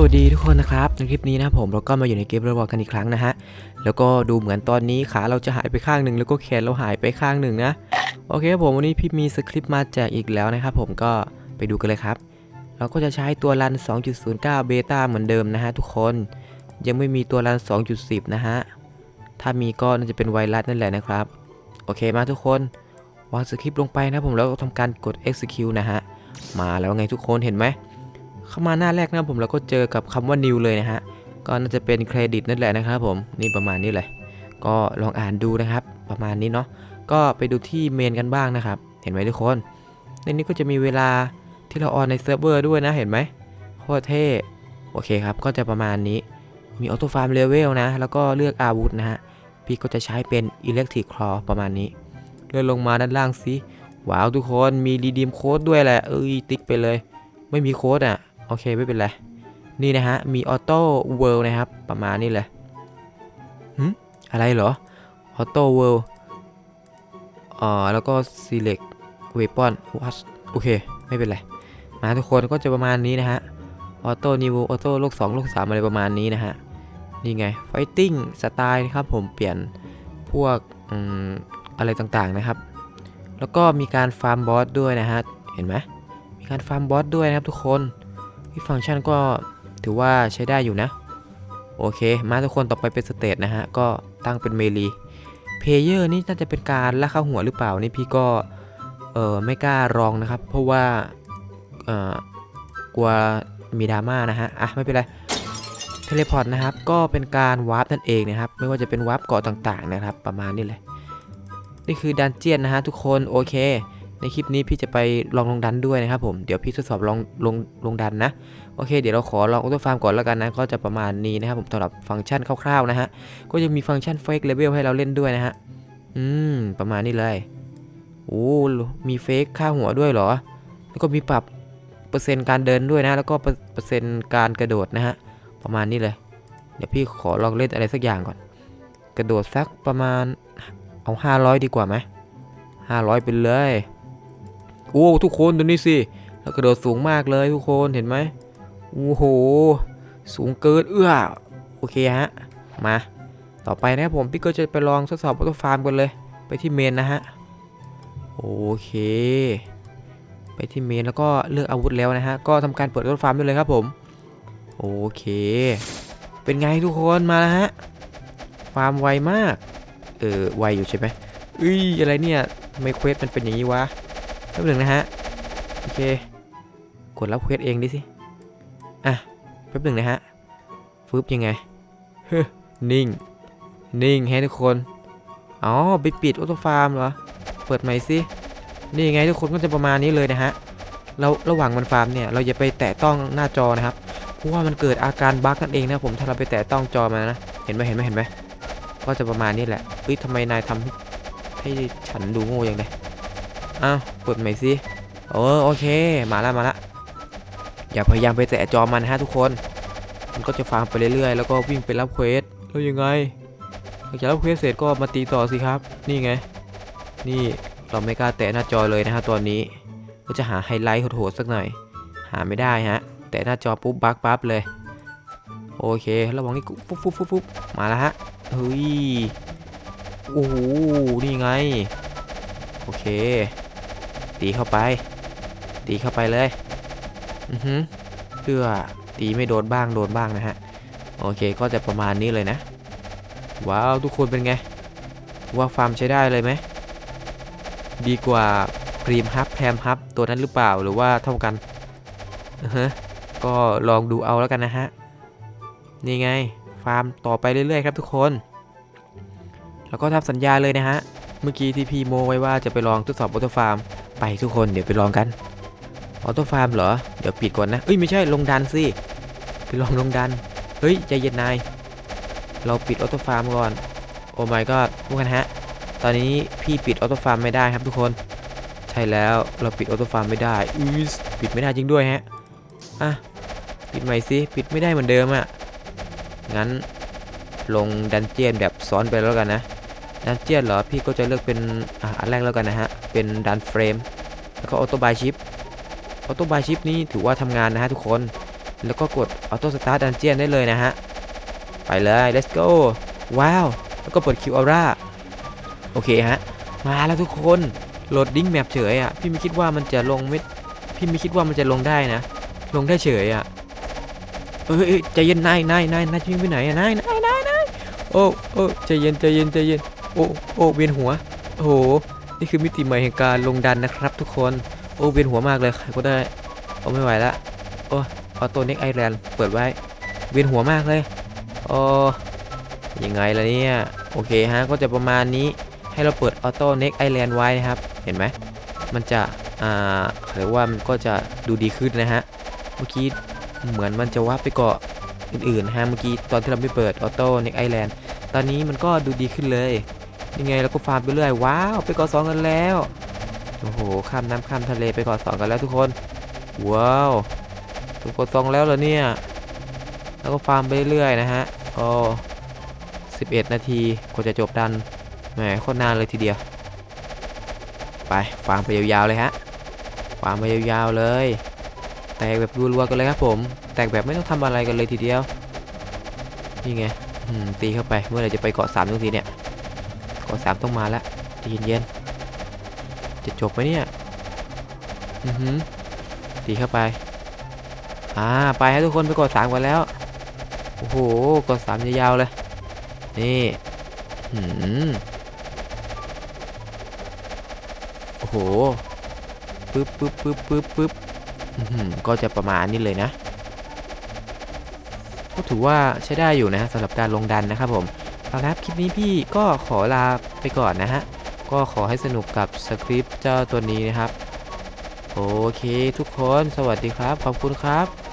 สวัสดีทุกคนนะครับในคลิปนี้นะผมเราก็มาอยู่ในเกมเรวอกันอีกครั้งนะฮะแล้วก็ดูเหมือนตอนนี้ขาเราจะหายไปข้างหนึ่งแล้วก็แขนเราหายไปข้างหนึ่งนะโอเคผมวันนี้พี่มีสคริปต์มาแจกอีกแล้วนะครับผมก็ไปดูกันเลยครับ เราก็จะใช้ตัวรัน 2.09 เบต้าเหมือนเดิมนะฮะทุกคนยังไม่มีตัวรัน 2.10 นะฮะถ้ามีก็น่าจะเป็นไวรัสนั่นแหละนะครับ โอเคมาทุกคนวางสคริปต์ลงไปนะผมแล้วก็ทำการกด execute นะฮะมาแล้วไงทุกคนเห็นไหม เข้ามาหน้าแรกนะครับผมเราก็เจอกับคำว่า new เลยนะฮะก็น่าจะเป็นเครดิตนั่นแหละนะครับผมนี่ประมาณนี้เลย ก็ลองอ่านดูนะครับ ประมาณนี้เนาะก็ไปดูที่เมนกันบ้างนะครับ เห็นไหมทุกคน ในนี้ก็จะมีเวลาที่เราออนในเซิร์ฟเวอร์ด้วยนะเห็นไหมโคตรเท่โอเคครับ ก็จะประมาณนี้มีออโต้ฟาร์มเลเวลนะ แล้วก็เลือกอาวุธนะฮะพี่ก็จะใช้เป็นอิเล็กทริกคลอประมาณนี้ เลื่อนลงมาด้านล่างสิว้าวทุกคนมีรีดีมโค้ดด้วยแหละเอ้ยติ๊กไปเลย ไม่มีโค้ดอะ โอเคไม่เป็นไร นี่นะฮะ มีออโต้เวิลด์นะครับ ประมาณนี้เลยหึอะไรเหรอ ออโต้เวิลด์อ่าแล้วก็ select weapon what โอเค ไม่เป็นไร มาทุกคนก็จะประมาณนี้นะฮะ ออโต้นิวออโต้โลก2โลก3อะไรประมาณนี้นะฮะ นี่ไง fighting สไตล์นะครับผมเปลี่ยนพวกออะไรต่างๆนะครับ แล้วก็มีการฟาร์มบอสด้วยนะฮะ เห็นไหมมีการฟาร์มบอสด้วยนะครับทุกคน ที่ฟังก์ชันก็ถือว่าใช้ได้อยู่นะ โอเค มาทุกคนต่อไปเป็นสเตทนะฮะ ก็ตั้งเป็นเมลีเพเยอร์นี่น่าจะเป็นการล่าเข้าหัวหรือเปล่านี่พี่ก็เออไม่กล้ารองนะครับ เพราะว่าเออกลัวมีดราม่านะฮะ อะ ไม่เป็นไรเทเลพอร์ตนะครับ ก็เป็นการวาร์ปนั่นเองนะครับ ไม่ว่าจะเป็นวาร์ปเกาะต่างๆนะครับ ประมาณนี้เลย นี่คือดันเจียนนะฮะทุกคน โอเค ในคลิปนี้พี่จะไปลองลงดันด้วยนะครับผม เดี๋ยวพี่ทดสอบลองลงลงดันนะ โอเค เดี๋ยวเราขอลองออโต้ฟาร์มก่อนแล้วกันนะ ก็จะประมาณนี้นะครับผมสำหรับฟังก์ชันคร่าวๆนะฮะ ก็จะมีฟังก์ชันเฟกเลเวลให้เราเล่นด้วยนะฮะ อืม ประมาณนี้เลย โอ้ มีเฟกค่าหัวด้วยเหรอ แล้วก็มีปรับเปอร์เซ็นต์การเดินด้วยนะ แล้วก็เปอร์เซ็นต์การกระโดดนะฮะ ประมาณนี้เลย เดี๋ยวพี่ขอลองเล่นอะไรสักอย่างก่อน กระโดดสักประมาณเอา500 ดีกว่าไหม500ไปเลย โอ้ทุกคนดูนี่สิแล้วกระโดดสูงมากเลยทุกคนเห็นไหมโอ้โห สูงเกินเอื้อโอเคฮะ มา ต่อไปนะครับผมพี่ก็จะไปลองทดสอบออโต้ฟาร์มกันเลย ไปที่เมนนะฮะ โอเค ไปที่เมนแล้วก็เลือกอาวุธแล้วนะฮะ ก็ทำการเปิดออโต้ฟาร์มได้เลยครับผม โอเค เป็นไงทุกคนมาแล้วฮะ ฟาร์มไวมาก เออไวอยู่ใช่ไหมเอ้ยอะไรเนี่ยทำไมเควสมันเป็นอย่างนี้วะ ป๊บหนึ่งนะฮะ โอเค กดรับเควสเองดิสิ อะ แป๊บหนึ่งนะฮะ ฟึบยังไง เฮ้นิ่ง นิ่งแฮะทุกคน อ๋อ ไปปิดออโต้ฟาร์มเหรอ เปิดใหม่สิ นี่ไงทุกคนก็จะประมาณนี้เลยนะฮะ เราระหว่างมันฟาร์มเนี่ย เราอย่าไปแตะต้องหน้าจอนะครับ เพราะว่ามันเกิดอาการบั๊กนั่นเองนะผม ถ้าเราไปแตะต้องจอมันนะ เห็นไหมเห็นไหมเห็นไหมก็จะประมาณนี้แหละเฮ้ยทำไมนายทำให้ฉันดูโง่อย่างไร อ้าวเปิดใหม่สิเออโอเค มาละมาละอย่าพยายามไปแตะจอมันนะฮะทุกคน มันก็จะฟาร์มไปเรื่อยๆ แล้วก็วิ่งไปรับเควสแล้วยังไงหลังจากรับเควสเสร็จก็มาตีต่อสิครับ นี่ไง นี่เราไม่กล้าแตะหน้าจอเลยนะฮะตอนนี้ ก็จะหาไฮไลท์โหดๆสักหน่อย หาไม่ได้ฮะ แตะหน้าจอปุ๊บบักปั๊บเลย โอเค ระวังนี่ปุ๊บปุ๊บปุ๊บปุ๊บมาแล้วฮะเฮ้ยโอ้โหนี่ไง โอเค ตีเข้าไป ตีเข้าไปเลย อือฮึเพื่อตีไม่โดนบ้างโดนบ้างนะฮะ โอเคก็จะประมาณนี้เลยนะ ว้าวทุกคนเป็นไง ว่าฟาร์มใช้ได้เลยไหม ดีกว่าพรีมฮับแพมฮับตัวนั้นหรือเปล่าหรือว่าเท่ากันฮะก็ลองดูเอาแล้วกันนะฮะ นี่ไง ฟาร์มต่อไปเรื่อยๆครับทุกคน แล้วก็ทำสัญญาเลยนะฮะ เมื่อกี้ที่พีโมไว้ว่าจะไปลองทดสอบออโตฟาร์ม ไปทุกคนเดี๋ยวไปลองกันออโต้ฟาร์มเหรอ เดี๋ยวปิดก่อนนะ เอ้ยไม่ใช่ลงดันสิ ไปลองลงดัน เฮ้ยใจเย็นนาย เราปิดออโต้ฟาร์มก่อน โอ้ my god พวกกันฮะ ตอนนี้พี่ปิดออโต้ฟาร์มไม่ได้ครับทุกคน ใช่แล้วเราปิดออโต้ฟาร์มไม่ได้อือปิดไม่ได้จริงด้วยฮะ อะปิดใหม่สิ ปิดไม่ได้เหมือนเดิมอะ่ะ งั้นลงดันเจียนแบบซ้อนไปแล้วกันนะ ดันเจียนเหรอ พี่ก็จะเลือกเป็นอ่าอันแรกแล้วกันนะฮะ เป็นดันเฟรม แล้วก็ออโต้บายชิปออโต้บายชิปนี่ถือว่าทำงานนะฮะทุกคน แล้วก็กดออโต้สตาร์ทดันเจียนได้เลยนะฮะ ไปเลย let's go ว้าว แล้วก็เปิดคิวออร่าโอเคฮะ มาแล้วทุกคนโหลดดิ้งแมปเฉยอะ พี่ไม่คิดว่ามันจะลงไม่พี่ไม่คิดว่ามันจะลงได้นะ ลงได้เฉยอะเอ้ยเอ้ยใจเย็นนายนายนายนายจะวิ่งไปไหนอะนายนายนายนายโอ้โอ้ใจเย็นใจเย็นใจเย็น โอ้โอ้เวียนหัว โอ้โห นี่คือมิติใหม่แห่งการลงดันนะครับ ทุกคน โอ้เวียนหัวมากเลยใครก็ได้โอ้ไม่ไหวละโอ้ออโต้เน็กไอแลนด์เปิดไว้ เวียนหัวมากเลยโอ้ยังไงล่ะเนี่ย โอเคฮะ ก็จะประมาณนี้ ให้เราเปิดออโต้เน็กไอแลนด์ไว้นะครับ เห็นไหม มันจะ อ่าเขาเรียกว่ามันก็จะดูดีขึ้นนะฮะ เมื่อกี้เหมือนมันจะว่าไปเกาะอื่นๆนะฮะ เมื่อกี้ตอนที่เราไม่เปิดออโต้เน็กไอแลนด์ตอนนี้มันก็ดูดีขึ้นเลย ยังไงเราก็ฟาร์มไปเรื่อยว้าวไปเกาะสองกันแล้วโอ้โหข้ามน้ำข้ามทะเลไปเกาะสองกันแล้วทุกคนว้าวถูกกดซองแล้วเหรอเนี่ยแล้วก็ฟาร์มไปเรื่อยนะฮะโอ้11นาทีกว่าจะจบดันแหมโคตรนานเลยทีเดียว ไปฟาร์มไปยาวๆเลยฮะฟาร์มไปยาวๆเลย แตกแบบรัวๆกันเลยครับผม แตกแบบไม่ต้องทำอะไรกันเลยทีเดียวนี่ไงตีเข้าไปเมื่อไหรจะไปเกาะสามทุกทีเนี่ย เกาะสามต้องมาแล้วใจเย็นๆจะจบไหมเนี่ย อือหือตีเข้าไป อ่า ไปให้ทุกคนไปกดสามกันแล้ว โอ้โห กดสามยาวๆเลย นี่หืมโอ้โห ปึ๊บปึ๊บปึ๊บปึ๊บปึ๊บอือหือก็จะประมาณนี้เลยนะ ก็ถือว่าใช้ได้อยู่นะสำหรับการลงดันนะครับผม เอาละคลิปนี้พี่ก็ขอลาไปก่อนนะฮะ ก็ขอให้สนุกกับสคริปต์เจ้าตัวนี้นะครับ โอเคทุกคนสวัสดีครับ ขอบคุณครับ